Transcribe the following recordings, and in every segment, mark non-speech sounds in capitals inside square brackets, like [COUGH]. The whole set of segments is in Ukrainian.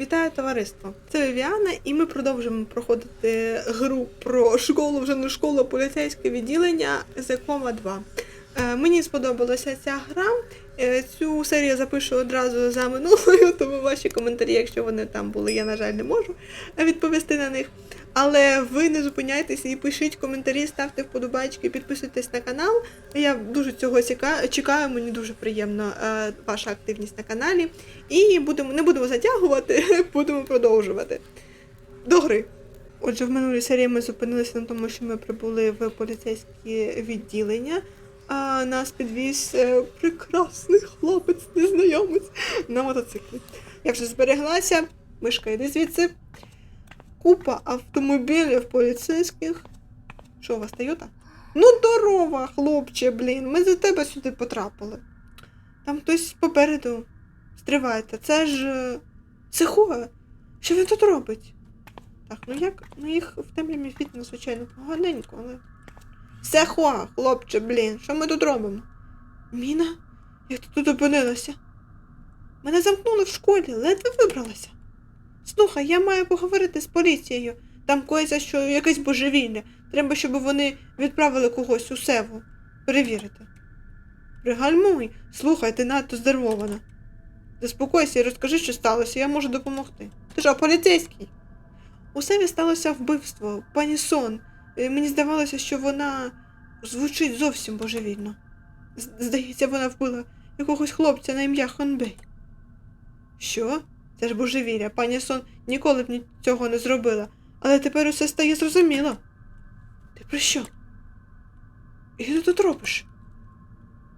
Вітаю товариство! Це Вівіана, і ми продовжуємо проходити гру про школу, вже не школу, поліцейське відділення Зекома 2. Е, мені сподобалася ця гра. Е, цю серію запишу одразу за минулою, [LAUGHS] тому ваші коментарі, якщо вони там були, я, на жаль, не можу відповісти на них. Але ви не зупиняйтеся і пишіть коментарі, ставте вподобайки, підписуйтесь на канал. Я дуже цього чекаю, мені дуже приємно е, ваша активність на каналі. І будемо, не будемо затягувати, [LAUGHS] будемо продовжувати. До гри. Отже, в минулій серії ми зупинилися на тому, що ми прибули в поліцейське відділення. А нас підвіз е, прекрасний хлопець, незнайомець на мотоциклі. Я вже збереглася, мишка йди звідси. Купа автомобілів поліцейських. Що у вас Тойота? Ну, здорова, хлопче, блін, ми за тебе сюди потрапили. Там хтось попереду. Стривайте, це ж. е, Що він тут робить? Так, ну як? Ну їх в темряві видно, звичайно, поганенько, але. Сехуа, хлопче, блін, що ми тут робимо? Міна? Як ти тут опинилася? Мене замкнули в школі, ледве вибралася. Слухай, я маю поговорити з поліцією. Там коїться, що якесь божевілля. Треба, щоб вони відправили когось у севу. Перевірити. Пригальмуй, слухай, ти надто здервована. Заспокойся і розкажи, що сталося, я можу допомогти. Ти що, поліцейський? У севі сталося вбивство, пані Сон. Е, Мені здавалося, що вона звучить зовсім божевільно. Здається, вона вбила якогось хлопця на ім'я Хонбей. Що? Це ж божевілля. Пані Сон ніколи б цього не зробила. Але тепер усе стає зрозуміло. Ти про що? І що ти тут робиш?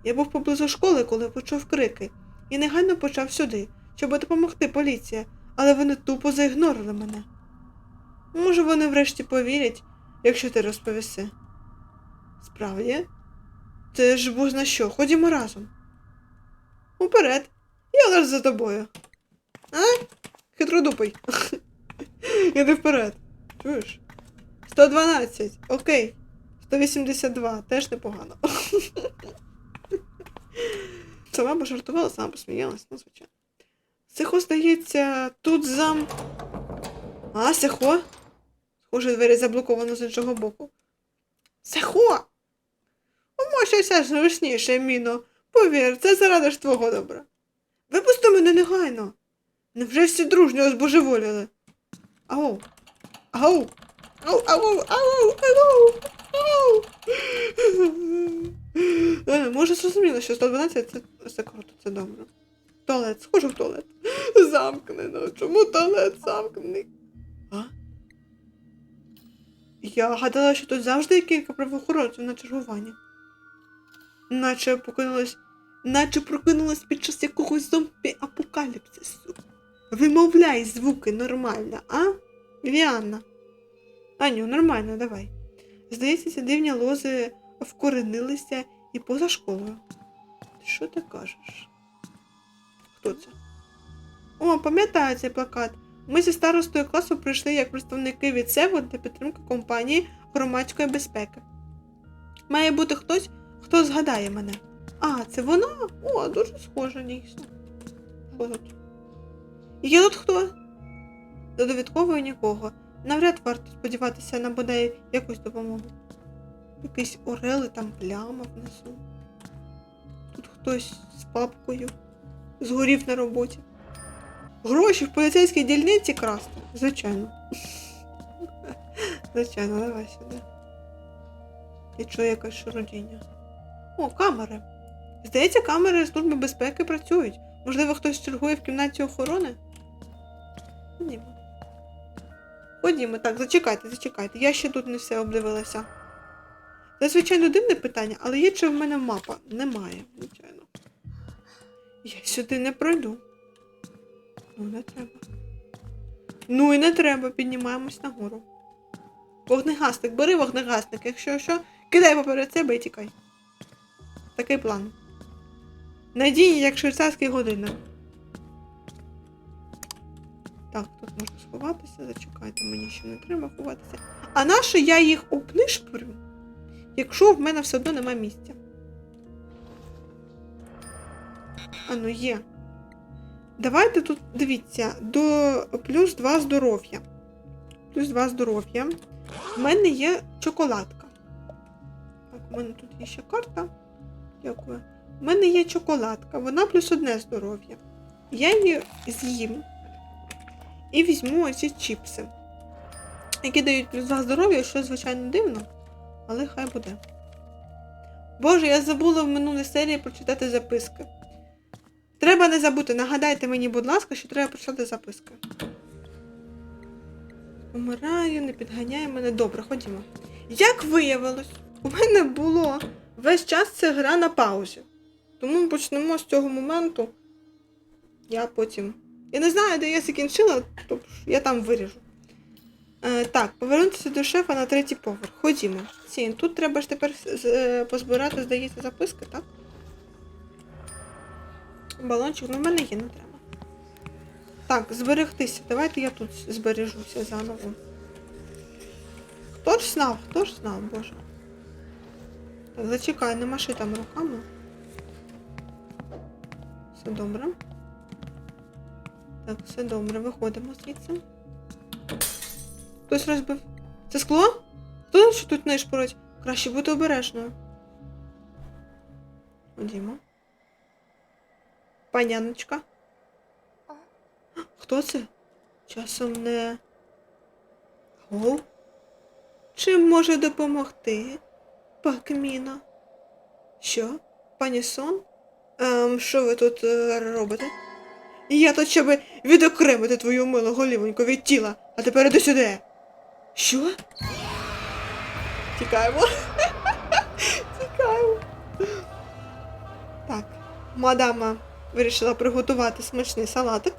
Я був поблизу школи, коли почув крики, і негайно почав сюди, щоб допомогти поліція, але вони тупо заігнорили мене. Може, вони врешті повірять, якщо ти розповіси. Справді? Це ж бо на що, ходімо разом. Уперед, я лиш за тобою. А? Хитродупий. [LAUGHS] Іди вперед. Чуєш? 112, окей. 182, теж непогано. [LAUGHS] Сама пожартувала, сама посміялась, ну, звичайно. Сихо, здається, тут зам. А, Сихо? Схоже, двері заблоковано з іншого боку. Сихо! Умощайся ж гучніше, Міно. Повір, це заради ж твого добра. Випусти мене негайно. Невже всі дружньо збожеволіли? Ау. Ау. Ау, ау, ау, ау, ау. Е, Може, зрозуміло, що 112 це, це круто, це добре. Туалет, схожу в туалет. Замкнено. Чому туалет замкнений? А? Я гадала, що тут завжди є кілька правоохоронців на чергуванні. Наче покинулась. Наче прокинулась під час якогось зомбі апокаліпсису. Вимовляй звуки нормально, а? Віанна. Аню, нормально, давай. Здається, ці дивні лози вкоренилися і поза школою. Що ти кажеш? Хто це? О, пам'ятаю цей плакат. Ми зі старостою класу прийшли як представники від СЕВО для підтримки компанії громадської безпеки. Має бути хтось, хто згадає мене. А, це вона? О, дуже схожа, дійсно. Що тут? Є тут хто? До довідкової нікого. Навряд варто сподіватися на бодай якусь допомогу. Якийсь орел і там пляма внизу. Тут хтось з папкою згорів на роботі. Гроші в поліцейській дільниці красти? Звичайно. [LAUGHS] Звичайно, давай сюди. Я чую якесь шурудіння. О, камери. Здається, камери Служби безпеки працюють. Можливо, хтось чергує в кімнаті охорони? Ходімо. Ходімо, так, зачекайте, зачекайте. Я ще тут не все обдивилася. Це, звичайно, дивне питання, але є чи в мене мапа? Немає, звичайно. Я сюди не пройду. Ну, не треба. Ну і не треба, піднімаємось нагору. Вогнегасник, бери вогнегасник, якщо що, кидай поперед себе і тікай. Такий план. Надій, як швейцарський годинник. Тут можна сховатися, зачекайте, мені ще не треба ховатися. А нащо я їх обнишпорю, якщо в мене все одно нема місця? А ну є. давайте тут дивіться, до плюс 2 здоров'я. Плюс 2 здоров'я. У мене є чоколадка. Так, у мене тут є ще карта. Дякую. У мене є чоколадка, вона плюс одне здоров'я. Я її з'їм і візьму оці чіпси, які дають плюс 2 здоров'я, що звичайно дивно, але хай буде. Боже, я забула в минулій серії прочитати записки. Треба не забути, нагадайте мені, будь ласка, що треба прочитати записки. Помираю, не підганяй мене. Добре, ходімо. Як виявилось, у мене було весь час ця гра на паузі. Тому почнемо з цього моменту. Я потім. Я не знаю, де я закінчила, тобто я там виріжу. Е, так, повернутися до шефа на третій поверх. Ходімо. Сін, тут треба ж тепер е, позбирати, здається, записки, так? Балончик, ну в мене є, не треба. Так, зберегтися. Давайте я тут збережуся заново. Хто ж знав? Хто ж знав, боже. Так, зачекай, не маши там руками. Все добре. Так, все добре, виходимо звідси. Хтось розбив. Це скло? Хто що тут не шпорить? Краще бути обережною. Ходімо. Паняночка. Хто це? Часом не. Гол? Чим може допомогти? Пакміна. Що? Пані Сон? Ем, що ви тут е, робите? Я тут щоб відокремити твою милу голівоньку від тіла, а тепер іди сюди. Що? Тікаємо. [LAUGHS] Тікаємо. Так, мадама вирішила приготувати смачний салатик.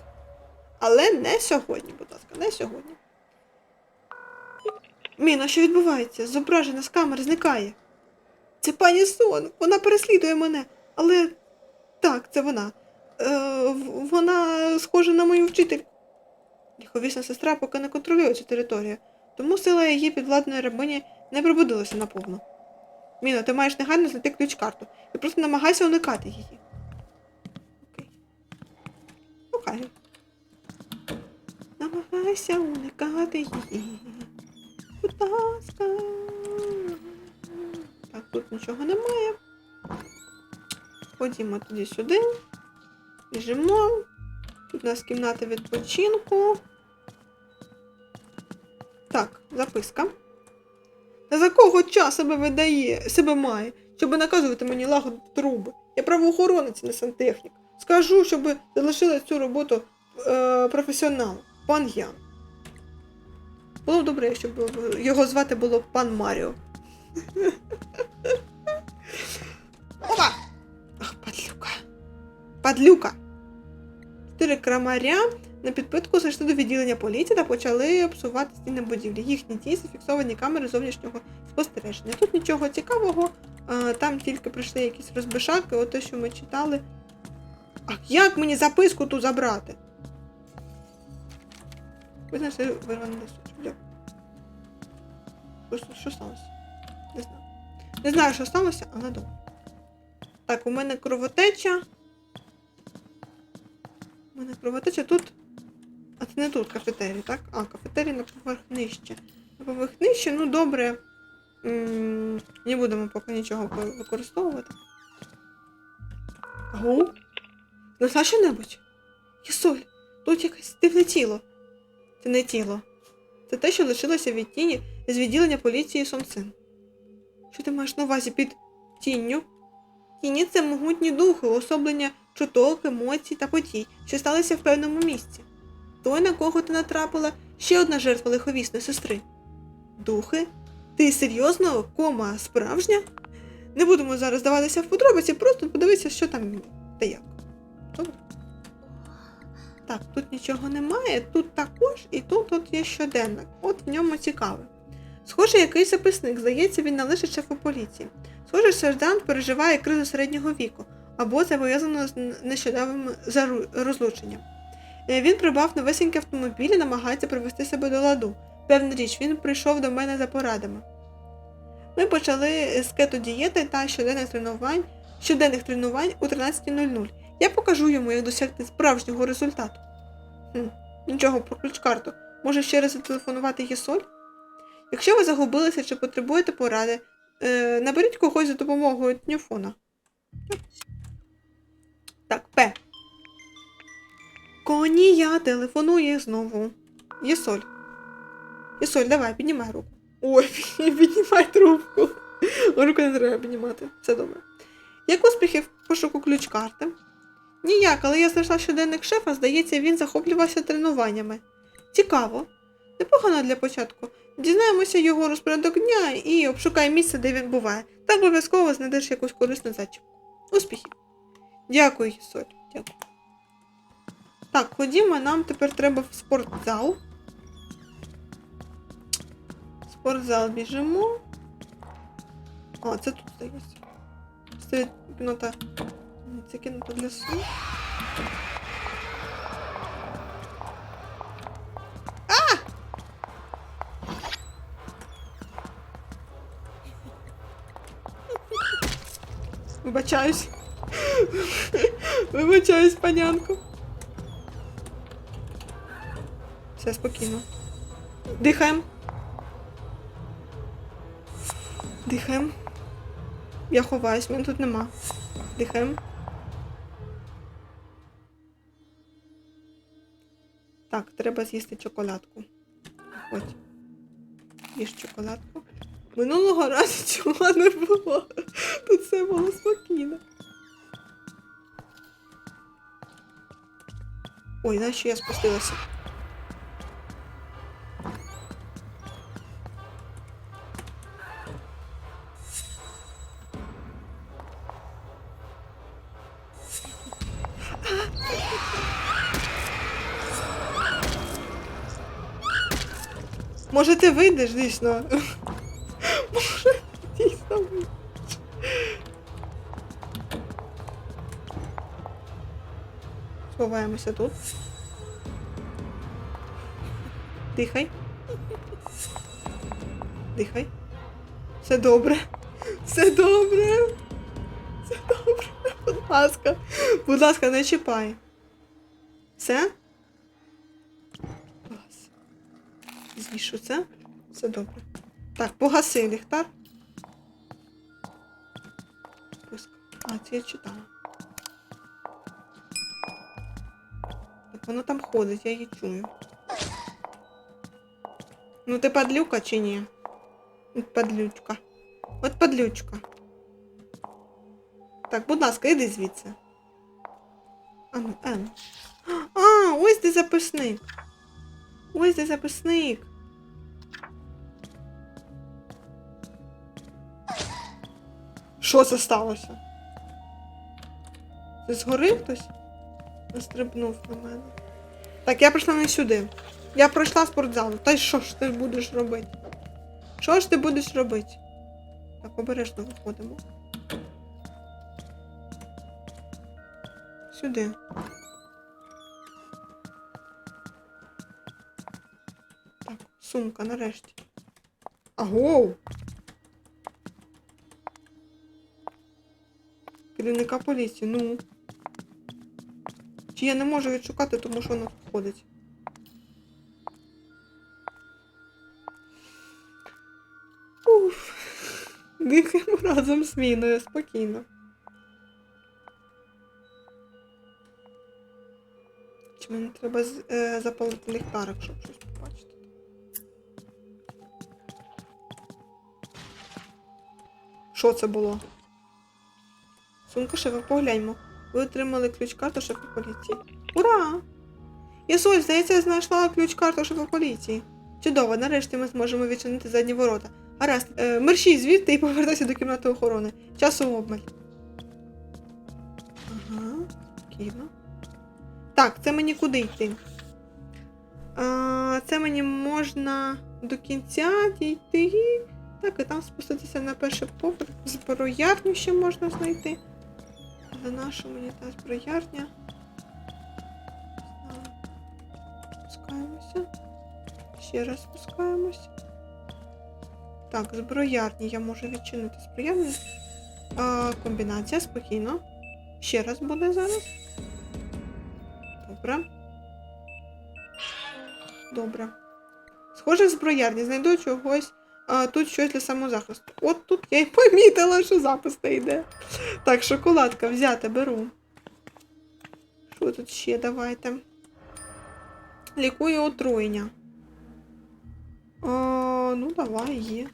Але не сьогодні, будь ласка, не сьогодні. Міна, що відбувається? Зображення з камери зникає. Це пані Сон, вона переслідує мене. Але так, це вона. Е, вона схожа на мою вчительку. Ліховісна сестра поки не контролює цю територію, тому сила її підвладної рабині не пробудилася наповну. Міна, ти маєш негайно знайти ключ-карту і просто намагайся уникати її. Окей. Окей. Намагайся уникати її. Будь ласка. Так, тут нічого немає. Ходімо тоді сюди. Біжимо. Тут у нас кімната відпочинку. Так, записка. Та за кого час себе видає, себе має, щоб наказувати мені лагодити труби? Я правоохоронець, не сантехнік. Скажу, щоб залишили цю роботу е, професіоналу, пан Ян. Було б добре, якщо б його звати було пан Маріо. [LAUGHS] Опа! Ах, падлюка. Падлюка. Чотири крамаря на підпитку зайшли до відділення поліції та почали обсувати стіни будівлі. Їхні дії зафіксовані камери зовнішнього спостереження. Тут нічого цікавого, там тільки прийшли якісь розбишаки, ото що ми читали. А як мені записку ту забрати? Ви знаєте, вирваний листочок. Що, що сталося? Не знаю. Не знаю, що сталося, але добре. Так, у мене кровотеча. Мене кровотеча тут. А це не тут кафетерій, так? А, кафетерій на поверх нижче. На поверх нижче, ну добре. Не будемо поки нічого використовувати. Ау? Знайшла що-небудь? Єсоль, тут якесь дивне тіло. Це не тіло. Це те, що лишилося від тіні з відділення поліції Сомсин. Що ти маєш на увазі під тінню? Тіні це могутні духи, уособлення чуток, емоцій та подій, що сталися в певному місці. Той, на кого ти натрапила, ще одна жертва лиховісної сестри. Духи? Ти серйозно? Кома справжня? Не будемо зараз здаватися в подробиці, просто подивися, що там та як. Добре? Так, тут нічого немає, тут також, і тут от є щоденник. От в ньому цікаве. Схоже, якийсь записник, здається, він належить шефу поліції. Схоже, сержант переживає кризу середнього віку, або це пов'язано з н- нещодавним розлученням. Е, Він придбав новесенький автомобіль і намагається привести себе до ладу. Певна річ, він прийшов до мене за порадами. Ми почали з кетодієти та щоденних тренувань, щоденних тренувань у 13.00. Я покажу йому, як досягти справжнього результату. Хм, нічого про ключ-карту. Може ще раз зателефонувати Єсоль? Якщо ви загубилися чи потребуєте поради, е, наберіть когось за допомогою телефона. Так, П. Конія телефонує знову. Єсоль. Єсоль, давай, піднімай руку. Ой, [LAUGHS] піднімай трубку. Руку не треба піднімати. Все добре. Як успіхи в пошуку ключ-карти? Ніяк, але я знайшла щоденник шефа, здається, він захоплювався тренуваннями. Цікаво. Непогано для початку. Дізнаємося його розпорядок дня і обшукай місце, де він буває. Та обов'язково знайдеш якусь корисну зачіпку. Успіхів! Дякую, Соль. Дякую. Так, ходімо, нам тепер треба в спортзал. Спортзал біжимо. А, це тут здається. Стоїть кімната. Це кімната для сну. Вибачаюсь. Вибачаюсь, панянку. Все спокійно. Дихаємо. Дихаємо. Я ховаюсь, мене тут нема. Дихаємо. Так, треба з'їсти чоколадку. Ось. Їж чоколадку. Минулого разу [LAUGHS] цього не було. Тут все було спокійно. Ой, нащо я спустилася? Може ти вийдеш дійсно? Сховаємося тут. Дихай. Дихай. Все добре. Все добре. Все добре. Будь ласка. Будь ласка, не чіпай. Все? З'їж це. Все добре. Так, погаси ліхтар. А, це я читала. Вона там ходить, я її чую. Ну ти падлюка чи ні? От Падлючка. От падлючка. Так, будь ласка, іди звідси. А ну, а ну. А, ось де записник. Ось де записник. Що це сталося? Це згорив хтось? Настрибнув на мене. Так, я прийшла не сюди. Я пройшла спортзал. Та й що ж ти будеш робити? Що ж ти будеш робити? Так, обережно виходимо. Сюди. Так, сумка нарешті. Агоу! Керівника поліції, ну. Чи я не можу відшукати, тому що воно тут ходить. Дихаємо разом з міною, спокійно. Чи мені треба е, запалити ліхтарик, щоб щось побачити? Що це було? Сумка шефа, погляньмо. Ви отримали ключ-карту шефа поліції. Ура! Єсоль, здається, я знайшла ключ-карту шефа поліції. Чудово, нарешті ми зможемо відчинити задні ворота. Гаразд, е, мерщій звідти і повертайся до кімнати охорони. Часу обмаль. Ага, спокійно. Так, це мені куди йти? А, це мені можна до кінця дійти. Так, і там спуститися на перший поверх. Зброярню ще можна знайти. Але наша мені та зброярня. Не. Спускаємося. Ще раз спускаємося. Так, зброярні я можу відчинити зброярню. А, комбінація, спокійно. Ще раз буде зараз. Добре. Добре. Схоже, в зброярні знайду чогось. А, тут щось для самозахисту. От тут я й помітила, що запис не йде. Так, шоколадка взяти, беру. Що тут ще давайте? Лікую отруєння. А, ну, давай, є.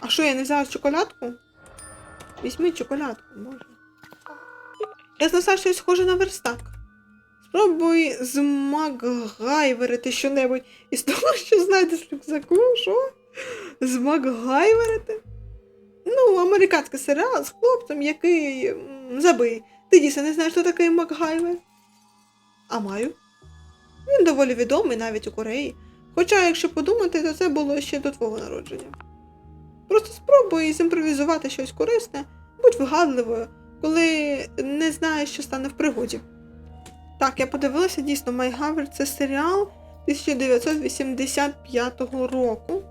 А що, я не взяла шоколадку? Візьми шоколадку, може. Я знайшла щось схоже на верстак. Спробуй змагайверити що-небудь із того, що знайдеш рюкзаку, що? Змагайверити? Ну, американський серіал з хлопцем, який забий. Ти дійсно не знаєш, хто такий Макгайвер? А маю. Він доволі відомий навіть у Кореї. Хоча, якщо подумати, то це було ще до твого народження. Просто спробуй зімпровізувати щось корисне, будь вигадливою, коли не знаєш, що стане в пригоді. Так, я подивилася, дійсно, Майгавер це серіал 1985 року.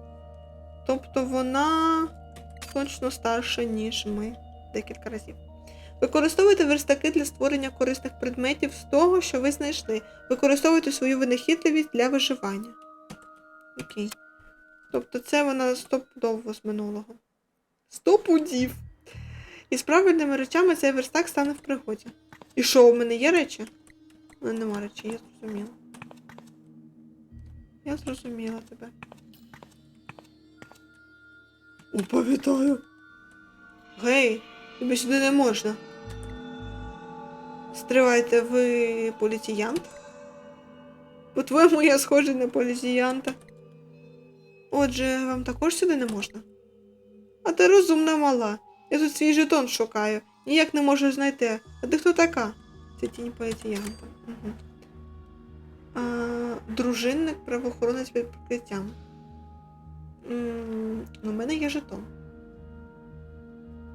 Тобто вона точно старша, ніж ми декілька разів. Використовуйте верстаки для створення корисних предметів з того, що ви знайшли. Використовуйте свою винахідливість для виживання. Окей. Тобто це вона стопудово з минулого. Сто пудів. І з правильними речами цей верстак стане в пригоді. І що, у мене є речі? У мене нема речей, я зрозуміла. Я зрозуміла тебе. Оповідаю. Гей, тобі сюди не можна. Стривайте, ви поліціянт? По-твоєму, я схожий на поліціянта. Отже, вам також сюди не можна. А ти розумна мала. Я тут свій жетон шукаю. Ніяк не можу знайти. А ти хто така? Це тінь поліціянта. Угу. А, дружинник правоохоронець під прикриттям. У мене є жетон.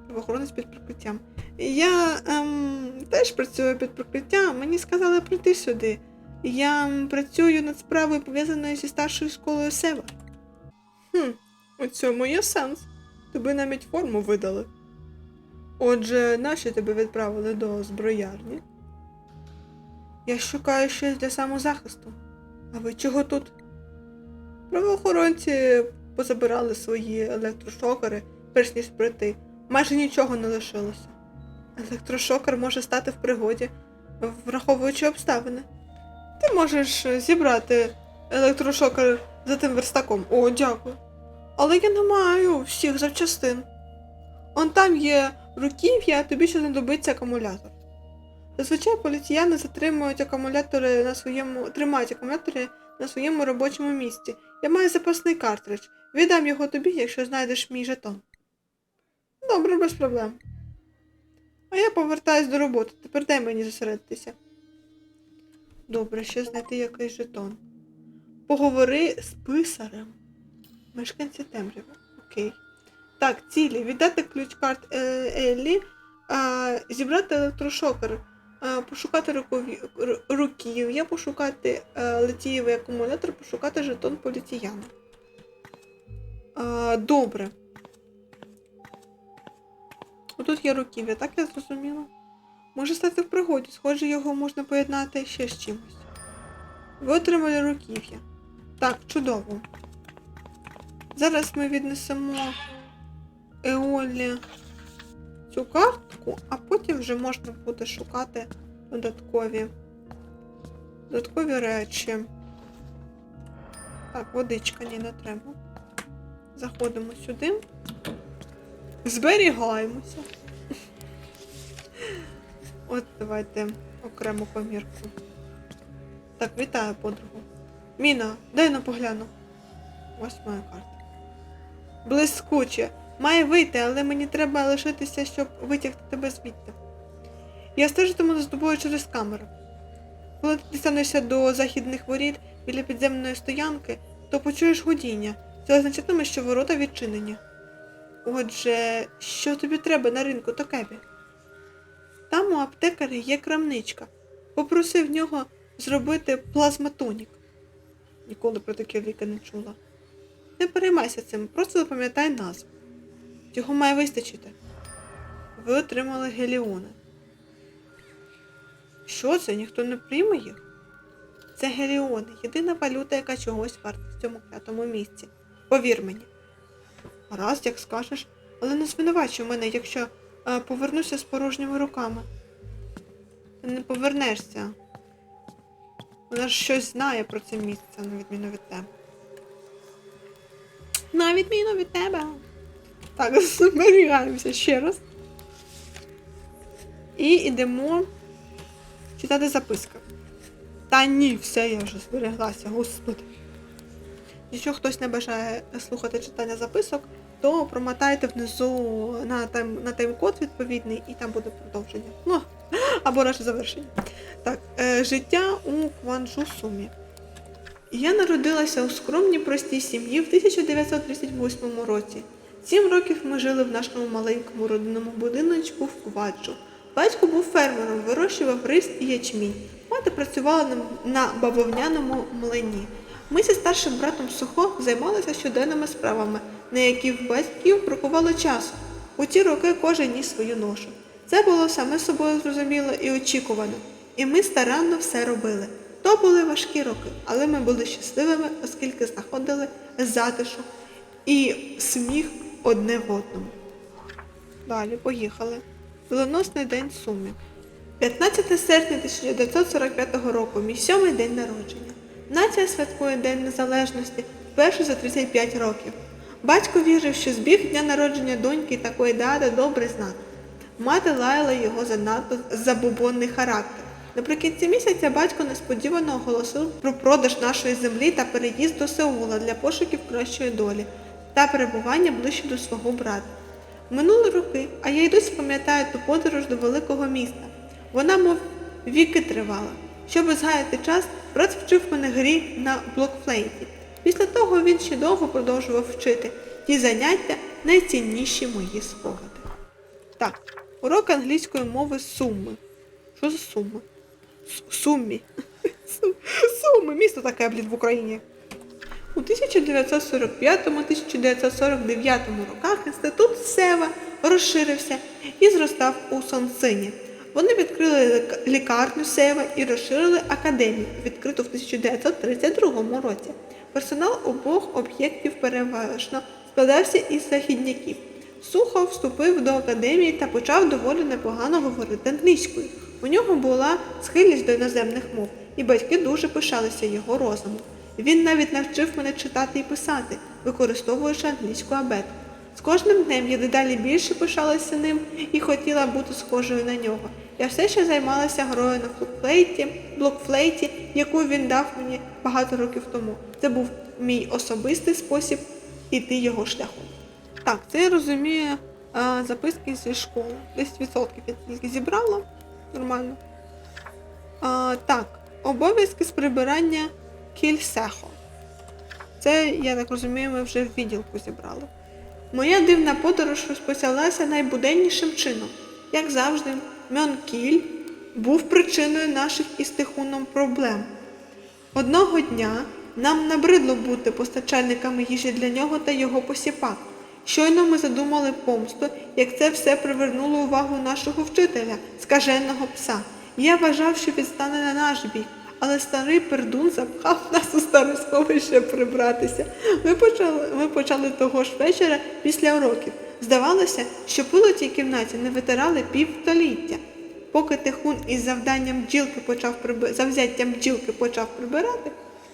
Правоохоронець під прикриттям. Я ем, теж працюю під прикриттям. Мені сказали прийти сюди. Я працюю над справою, пов'язаною зі старшою школою Сева. Хм, у цьому є сенс. Тобі навіть форму видали. Отже, нащо тебе відправили до зброярні? Я шукаю щось для самозахисту. А ви чого тут? Правоохоронці позабирали свої електрошокери, перш ніж прийти. Майже нічого не лишилося. Електрошокер може стати в пригоді, враховуючи обставини. Ти можеш зібрати електрошокер за тим верстаком. О, дякую. Але я не маю всіх запчастин. Он там є руків'я, тобі ще знадобиться акумулятор. Зазвичай поліціяни затримують акумулятори на своєму. тримають акумулятори на своєму робочому місці. Я маю запасний картридж. Віддам його тобі, якщо знайдеш мій жетон. Добре, без проблем. А я повертаюсь до роботи. Тепер дай мені зосередитися. Добре, ще знайти якийсь жетон. Поговори з писарем. Мешканці темряви. Окей. Так, цілі. Віддати ключ карт е, Еллі, зібрати електрошокер, пошукати руків'я, пошукати е, летієвий акумулятор, пошукати жетон поліціяна. А, добре. Отут є руків'я, так я зрозуміла? Може стати в пригоді, схоже, його можна поєднати ще з чимось. Ви отримали руків'я. Так, чудово. Зараз ми віднесемо Еолі цю картку, а потім вже можна буде шукати додаткові, додаткові речі. Так, водичка ні, не треба. Заходимо сюди. Зберігаємося. От давайте окрему помірку. Так, вітаю подругу. Міна, дай на погляну. Ось моя карта. Блискуче. Має вийти, але мені треба лишитися, щоб витягти тебе звідти. Я стежитиму за тобою через камеру. Коли ти дістанешся до західних воріт біля підземної стоянки, то почуєш гудіння. Це означатиме, що ворота відчинені. Отже, що тобі треба на ринку Токебі? Там у аптекаря є крамничка. Попроси в нього зробити плазматонік. Ніколи про таке ліки не чула. Не переймайся цим, просто запам'ятай назву. Цього має вистачити. Ви отримали геліони. Що це? Ніхто не прийме їх? Це геліони, єдина валюта, яка чогось варта в цьому клятому місці. Повір мені. Гаразд, як скажеш, але не звинувачуй мене, якщо е, повернуся з порожніми руками. Ти не повернешся. Вона ж щось знає про це місце, на відміну від тебе. На відміну від тебе. Так, [LAUGHS] зберігаємося ще раз. І йдемо читати записки. Та ні, все, я вже збереглася, господи. Якщо хтось не бажає слухати читання записок, то промотайте внизу на, тайм, на тайм-код відповідний і там буде продовження. Ну, або наше завершення. Так, е, життя у Кванджу Сумі. Я народилася у скромній простій сім'ї в 1938 році. Сім років ми жили в нашому маленькому родинному будиночку в Кваджу. Батько був фермером, вирощував рис і ячмінь. Мати працювала на, на бавовняному млині. Ми зі старшим братом Сухо займалися щоденними справами, на які в батьків бракувало часу. У ті роки кожен ніс свою ношу. Це було саме собою зрозуміло і очікувано, і ми старанно все робили. То були важкі роки, але ми були щасливими, оскільки знаходили затишок і сміх одне в одному. Далі поїхали. Доленосний день Суми. 15 серпня 1945 року, мій сьомий день народження. Нація святкує День Незалежності вперше за 35 років. Батько вірив, що збіг дня народження доньки такої дати добре знак. Мати лаяла його за надто забубонний характер. Наприкінці місяця батько несподівано оголосив про продаж нашої землі та переїзд до Сеула для пошуків кращої долі та перебування ближче до свого брата. Минули роки, а я й досі пам'ятаю ту подорож до великого міста. Вона, мов віки тривала. Щоб згаяти час, брат вчив мене грі на блокфлейті. Після того він ще довго продовжував вчити. Ті заняття найцінніші мої спогади. Так, урок англійської мови суми. Що за суми? Суммі. [LAUGHS] Суми, місто таке, блін, в Україні. У 1945-1949 роках інститут Сева розширився і зростав у Сонсині. Вони відкрили лікарню Сева і розширили академію, відкриту в 1932 році. Персонал обох об'єктів переважно складався із західняків. Сухо вступив до академії та почав доволі непогано говорити англійською. У нього була схильність до іноземних мов, і батьки дуже пишалися його розумом. Він навіть навчив мене читати і писати, використовуючи англійську абетку. З кожним днем я дедалі більше пишалася ним і хотіла бути схожою на нього. Я все ще займалася грою на флокфлейті, блокфлейті, яку він дав мені багато років тому. Це був мій особистий спосіб іти його шляхом. Так, це я розумію а, записки зі школи. 10% я тільки зібрала. Нормально. А, так, обов'язки з прибирання кільсехо. Це, я так розумію, ми вже в відділку зібрали. Моя дивна подорож розпочалася найбуденнішим чином. Як завжди, Мьонкіль був причиною наших із Тихуном проблем. Одного дня нам набридло бути постачальниками їжі для нього та його посіпак. Щойно ми задумали помсту, як це все привернуло увагу нашого вчителя, скаженого пса. Я вважав, що він стане на наш бік, але старий пердун запхав нас у старе сховище прибратися. Ми почали, ми почали того ж вечора після уроків. Здавалося, що пил у тій кімнаті не витирали півстоліття. Поки Тихун із завданням бджілки почав приби... завзяттям бджілки почав прибирати,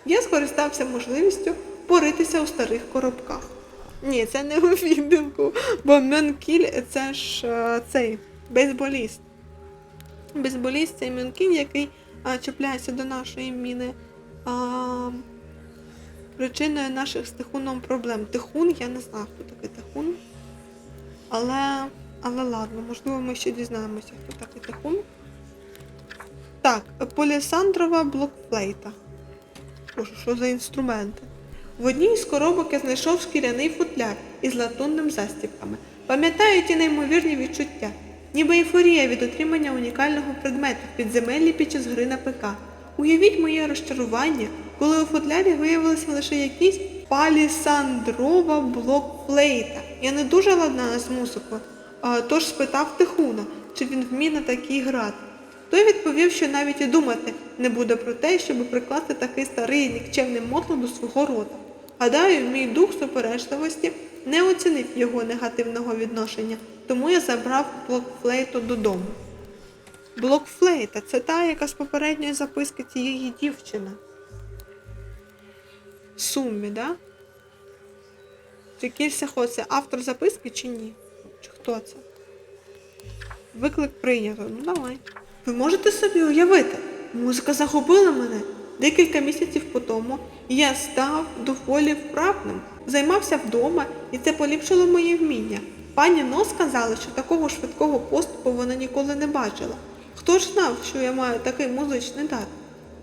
я скористався можливістю поритися у старих коробках. Ні, це не у відділку, бо Мьонкіль це ж е, цей бейсболіст. Бейсболіст це Мьонкіль, який а, чіпляється до нашої міни. А, причиною наших з Тихуном проблем. Тихун, я не знаю, хто такий Тихун. Але, але ладно, можливо, ми ще дізнаємося, хто такий Тихун. Так, полісандрова блокфлейта. Боже, що за інструменти? В одній з коробок я знайшов шкіряний футляр із латунним застібками. Пам'ятаю ті неймовірні відчуття, ніби ейфорія від отримання унікального предмету в підземеллі під час гри на ПК. Уявіть моє розчарування, коли у футлярі виявилися лише якісь палісандрова блокфлейта. Я не дуже ладна з музикою, тож спитав Тихуна, чи він вміє на такій грати. Той відповів, що навіть і думати не буде про те, щоб прикласти такий старий нікчемний мотло до свого рода. Гадаю, мій дух суперечливості не оцінив його негативного відношення, тому я забрав блокфлейту додому. Блокфлейта це та, яка з попередньої записки цієї дівчини. Суммі, да? Кільсяхо це автор записки чи ні? Чи хто це? Виклик прийнято. Ну давай. Ви можете собі уявити, музика загубила мене. Декілька місяців по тому я став доволі вправним, займався вдома, і це поліпшило моє вміння. Пані Но сказала, що такого швидкого поступу вона ніколи не бачила. Хто ж знав, що я маю такий музичний дар?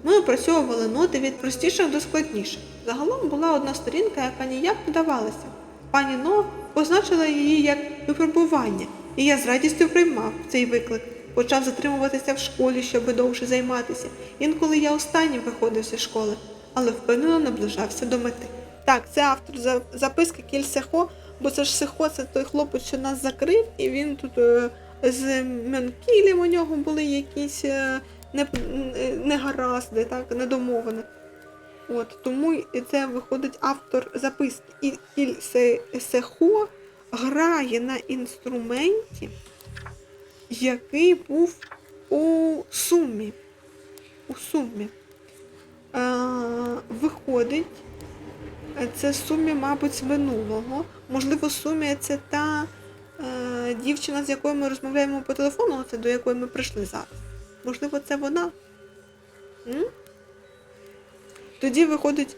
Ми опрацьовували ноти від простіших до складніших. Загалом була одна сторінка, яка ніяк не давалася. Пані Но позначила її як випробування, і я з радістю приймав цей виклик. Почав затримуватися в школі, щоб довше займатися. Інколи я останнім виходив зі школи, але впевнено наближався до мети. Так, це автор записки Кіль Сехо, бо це ж Сехо, це той хлопець, що нас закрив, і він тут е, з Менкілем у нього були якісь е, не, негаразди, так, недомовини. От, тому це виходить автор записки. І Сехо грає на інструменті, який був у сумі. У сумі. Е, виходить, це сумі, мабуть, минулого. Можливо, сумі це та е, дівчина, з якою ми розмовляємо по телефону, це до якої ми прийшли зараз. Можливо, це вона. М? Тоді виходить,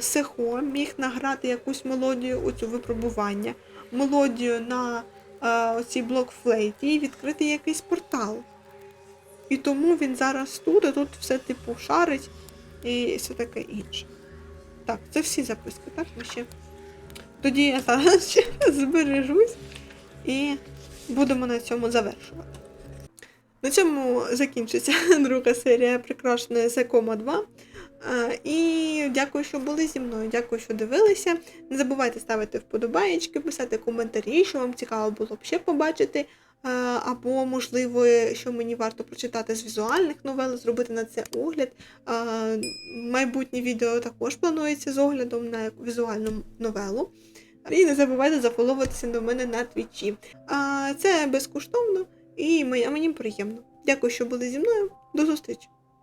Сехо міг награти якусь мелодію у цю випробування, мелодію на а, оцій блокфлейті і відкрити якийсь портал. І тому він зараз тут, а тут все типу шарить і все таке інше. Так, це всі записки, так? Ще. Тоді я зараз ще [LAUGHS] збережусь і будемо на цьому завершувати. На цьому закінчиться [LAUGHS] друга серія прикрашеної Секома 2. Е, І дякую, що були зі мною. Дякую, що дивилися. Не забувайте ставити вподобаєчки, писати коментарі, що вам цікаво було б ще побачити. Е, Або, можливо, що мені варто прочитати з візуальних новел, зробити на це огляд. Е, Майбутнє відео також планується з оглядом на візуальну новелу. І не забувайте зафоловуватися до мене на твічі. Це безкоштовно і мені приємно. Дякую, що були зі мною. До зустрічі!